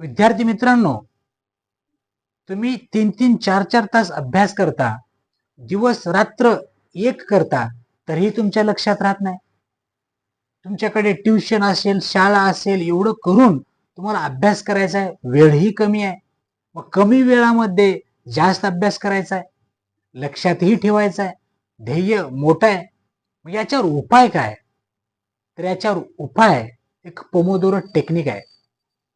विद्यार्थी मित्रांनो तुम्ही तीन तीन चार चार तास अभ्यास करता दिवस रात्र एक करता तरीही तुमच्या लक्षात राहत नाही. तुमच्याकडे ट्युशन असेल शाळा असेल एवढं करून तुम्हाला अभ्यास करायचा आहे वेळही कमी आहे. मग कमी वेळामध्ये जास्त अभ्यास करायचा आहे लक्षातही ठेवायचा आहे ध्येय मोठं आहे. मग याच्यावर उपाय काय? तर याच्यावर उपाय एक पोमोदोरो टेक्निक आहे.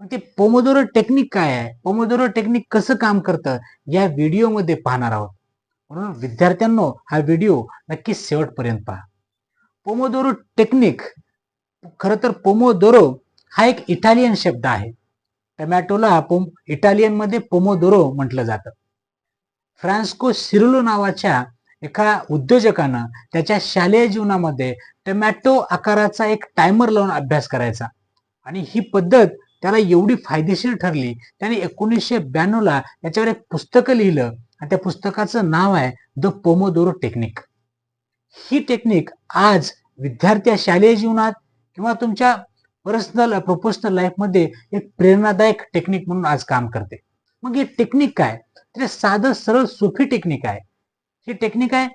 ते पोमोदोरो टेक्निक काय आहे? पोमोदोरो टेक्निक कसं काम करतं? या व्हिडिओमध्ये पाहणार आहोत. म्हणून विद्यार्थ्यांनो हा व्हिडिओ नक्की शेवटपर्यंत पहा. पोमोदोरो टेक्निक खरं तर पोमोदोरो हा एक इटालियन शब्द आहे. टमॅटोला पोम इटालियनमध्ये पोमोदोरो म्हटलं जातं. फ्रान्स्को सिरुलो नावाच्या एका उद्योजकानं त्याच्या शालेय जीवनामध्ये टमॅटो आकाराचा एक टायमर लावून अभ्यास करायचा. आणि ही पद्धत त्याला एवढी फायदेशीर ठरली. त्याने एकोणीसशे ब्याण्णवला याच्यावर एक पुस्तक लिहिलं. आणि त्या पुस्तकाचं नाव आहे द पोमोदोरो टेक्निक ही टेक्निक आज विद्यार्थी शालेय जीवनात किंवा तुमच्या पर्सनल प्रोफेशनल लाईफमध्ये एक प्रेरणादायक टेक्निक म्हणून आज काम करते. मग ही टेक्निक काय? तर साधं सरळ सोपी टेक्निक आहे. ही टेक्निक आहे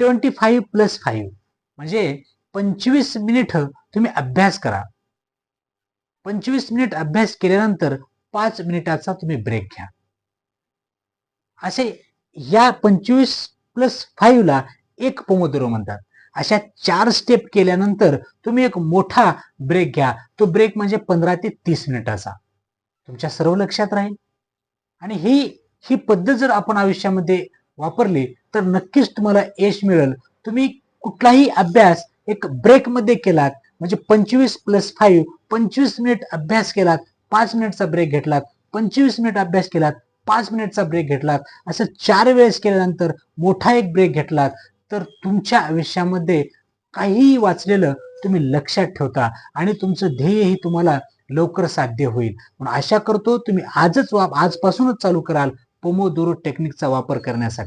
ट्वेंटी फाईव्ह प्लस फाईव्ह म्हणजे पंचवीस मिनिट तुम्ही अभ्यास करा. पंचवीस मिनिट अभ्यास केल्यानंतर पाच मिनिटाचा तुम्ही ब्रेक घ्या. असे या पंचवीस प्लस फाईव्हला एक पोमोदरो म्हणतात. अशा चार स्टेप केल्यानंतर तुम्ही एक मोठा ब्रेक घ्या. तो ब्रेक म्हणजे पंधरा ते तीस मिनिटाचा. तुमच्या सर्व लक्षात राहील. आणि ही ही पद्धत जर आपण आयुष्यामध्ये वापरली तर नक्कीच तुम्हाला यश मिळेल. तुम्ही कुठलाही अभ्यास एक ब्रेकमध्ये केलात म्हणजे पंचवीस प्लस फाईव्ह पंचवीस मिनिट अभ्यास केलात पाच मिनिटचा ब्रेक घेतलात पंचवीस मिनिट अभ्यास केलात पाच मिनिटचा ब्रेक घेतलात असं चार वेळेस केल्यानंतर मोठा एक ब्रेक घेतलात तर तुमच्या आयुष्यामध्ये काहीही वाचलेलं तुम्ही लक्षात ठेवता आणि तुमचं ध्येयही तुम्हाला लवकर साध्य होईल. म्हणून आशा करतो तुम्ही आजच वा आजपासूनच चालू कराल पोमोदोरो टेक्निकचा वापर करण्यासाठी.